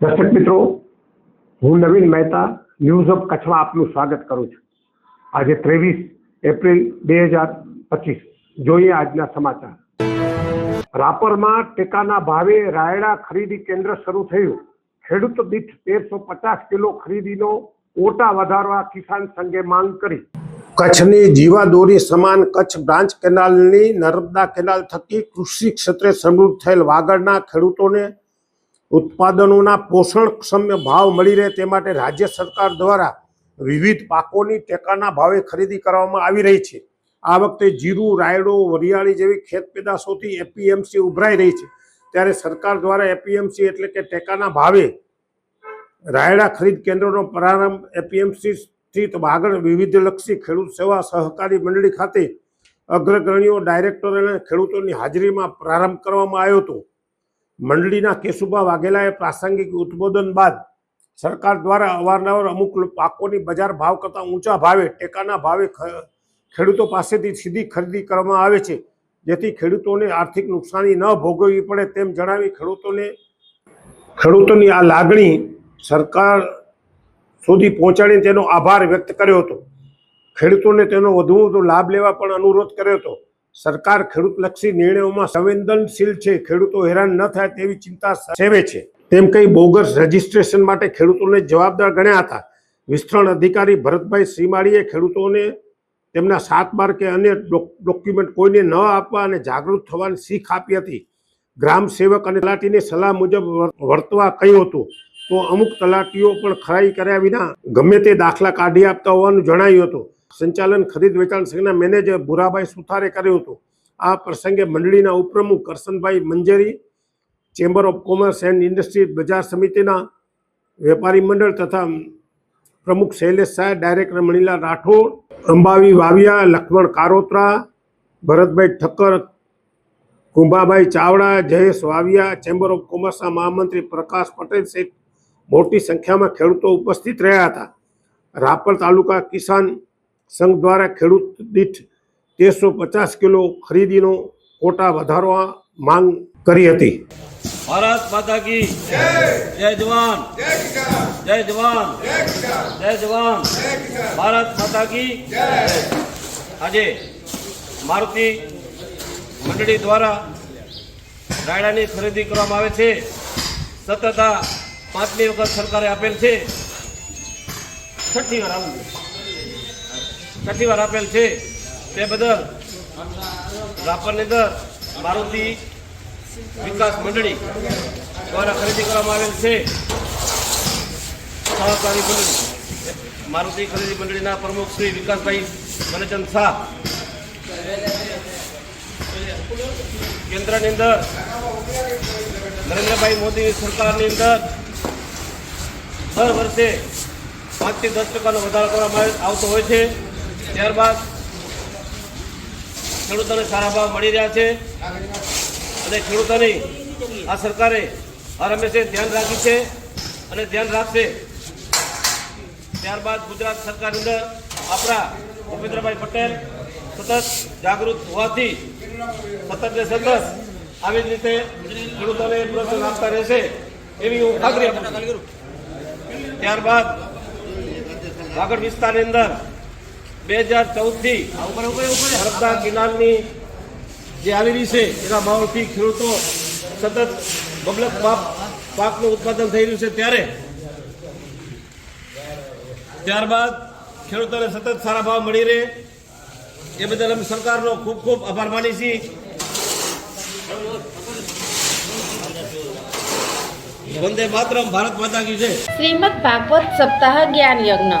મિત્રો, હું નવીન Mehta news of કચ્છમાં આપનું સ્વાગત કરું છું. આજે ત્રેવીસ એપ્રિલ બે હજાર પચીસ. જોઈએ આજના સમાચાર. રાપરમાં ટેકાના ભાવે રાયડા ખરીદી કેન્દ્ર શરૂ થયું. ખેડૂત દીઠ તેરસો પચાસ કિલો ખરીદીનો ઓટા વધારવા કિસાન સંઘે માંગ કરી. કચ્છની જીવાદોરી સમાન કચ્છ બ્રાન્ચ કેનાલની નર્મદા કેનાલ થકી કૃષિ ક્ષેત્રે સમૃદ્ધ થયેલ વાગડના ખેડૂતોને ઉત્પાદનોના પોષણક્ષમ ભાવ મળી રહે તે માટે રાજ્ય સરકાર દ્વારા વિવિધ પાકોની ટેકાના ભાવે ખરીદી કરવામાં આવી રહી છે. આ વખતે જીરું, રાયડો, વરિયાળી જેવી ખેત પેદાશોથી એપીએમસી ઉભરાઈ રહી છે. ત્યારે સરકાર દ્વારા એપીએમસી એટલે કે ટેકાના ભાવે રાયડા ખરીદ કેન્દ્રનો પ્રારંભ એપીએમસી સ્થિત વાગડ વિવિધલક્ષી ખેડૂત સેવા સહકારી મંડળી ખાતે અગ્રગણ્યો, ડાયરેક્ટર અને ખેડૂતોની હાજરીમાં પ્રારંભ કરવામાં આવ્યો હતો. મંડળીના કેશુભા વાઘેલાએ પ્રાસંગિક ઉદબોધન બાદ સરકાર દ્વારા અવારનવાર અમુક પાકોની બજાર ભાવ કરતાં ઊંચા ભાવે, ટેકાના ભાવે ખેડૂતો પાસેથી સીધી ખરીદી કરવામાં આવે છે, જેથી ખેડૂતોને આર્થિક નુકસાની ન ભોગવવી પડે તેમ જણાવી ખેડૂતોને ખેડૂતોની આ લાગણી સરકાર સુધી પહોંચાડીને તેનો આભાર વ્યક્ત કર્યો હતો. ખેડૂતોને તેનો વધુ વધુ લાભ લેવા પણ અનુરોધ કર્યો હતો. સરકાર ખેડૂતલક્ષી નિર્ણયોમાં સંવેદનશીલ છે. ખેડૂતો હેરાન ન થાય તેવી ચિંતા સેવે છે. તેમ કહી બોગસ રજીસ્ટ્રેશન માટે ખેડૂતોને જવાબદાર ગણ્યા હતા. વિસ્તરણ અધિકારી ભરતભાઈ શ્રીમાળીએ ખેડૂતોને તેમના સાત બાર કે અન્ય ડોક્યુમેન્ટ કોઈને ન આપવા અને જાગૃત થવાની શીખ આપી હતી. ગ્રામ સેવક અને તલાટીની સલાહ મુજબ વર- વર્તવા કહ્યું હતું. તો અમુક તલાટીઓ પણ ખરાઈ કર્યા વિના ગમે તે દાખલા કાઢી આપતા હોવાનું જણાયું હતું. સંચાલન ખરીદ વેચાણ સંઘના મેનેજર ભુરાભાઈ સુથારે કર્યું હતું. આ પ્રસંગે મંડળીના ઉપપ્રમુખ Karshanbhai Manjari, chamber of commerce and industry બજાર સમિતિના વેપારી મંડળ તથા પ્રમુખ Shailesh Shah, director Manilal Rathod, Ambavi Vaviya Laxman Karotra, Bharatbhai Thakkar, Kumbhabhai Chavda, Jayesh Vaviya, chamber of કોમર્સના મહામંત્રી પ્રકાશ પટેલ સહિત મોટી સંખ્યામાં ખેડૂતો ઉપસ્થિત રહ્યા હતા. રાપર તાલુકા કિસાન સંઘ દ્વારા ખેડૂત દીઠ તેરસો પચાસ કિલો ખરીદીનો કોટા વધારવા માંગ કરી હતી. ભારત માતા કી જય જવાન. જય જવાન. જય જવાન ભારત માતા કી આજે મારુતિ મંડળી દ્વારા રાયડાની ખરીદી કરવામાં આવે છે. સતત આ પાંચમી વખત સરકારે આપેલ છે. છઠ્ઠી વાર આવું છઠ્ઠી આપેલ છે. તે બદલ રાપરની અંદર મારુતિ વિકાસ મંડળી દ્વારા ખરીદી કરવામાં આવેલ છે. સહકારી મંડળી. મારુતિ ખરીદી મંડળીના પ્રમુખ શ્રી વિકાસભાઈ મનચંદ શાહ. કેન્દ્રની અંદર નરેન્દ્રભાઈ મોદી સરકારની અંદર દર વર્ષે પાંચથી દસ ટકાનો વધારો કરવામાં આવતો હોય છે. ત્યારબાદ ખેડૂતોને સારા ભાવ મળી રહ્યા છે અને ખેડૂતોની આ સરકારે હર હંમેશા ધ્યાન રાખ્યું છે અને ધ્યાન રાખશે. ત્યારબાદ ગુજરાત સરકારની અંદર આપણા ભૂપેન્દ્રભાઈ પટેલ સતત જાગૃત હોવાથી સતત ને સતત આવી જ રીતે ખેડૂતોને પ્રોત્સાહન આપતા રહેશે એવી હું ખાતરી આપું ત્યારબાદ વાગડ વિસ્તારની અંદર બે હજાર ચૌદથી હરદા કિનારની જે આવી રહી છે, એના માહોલથી ખેડૂતો સતત બબલક પાક, પાકનું ઉત્પાદન થઈ રહ્યું છે ત્યારે. ત્યારબાદ ખેડૂતોને સતત સારા ભાવ મળી રહે. એ બદલ અમે સરકારનો ખૂબ ખૂબ આભાર માની છીએ. વંદે માતરમ, ભારત માતા કી છે શ્રીમદ ભાગવત સપ્તાહ જ્ઞાન યજ્ઞ.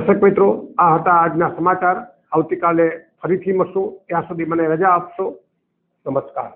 દર્શક મિત્રો, આ હતા આજના સમાચાર. આવતીકાલે ફરીથી મળશું. ત્યાં સુધી મને રજા આપશો. નમસ્કાર.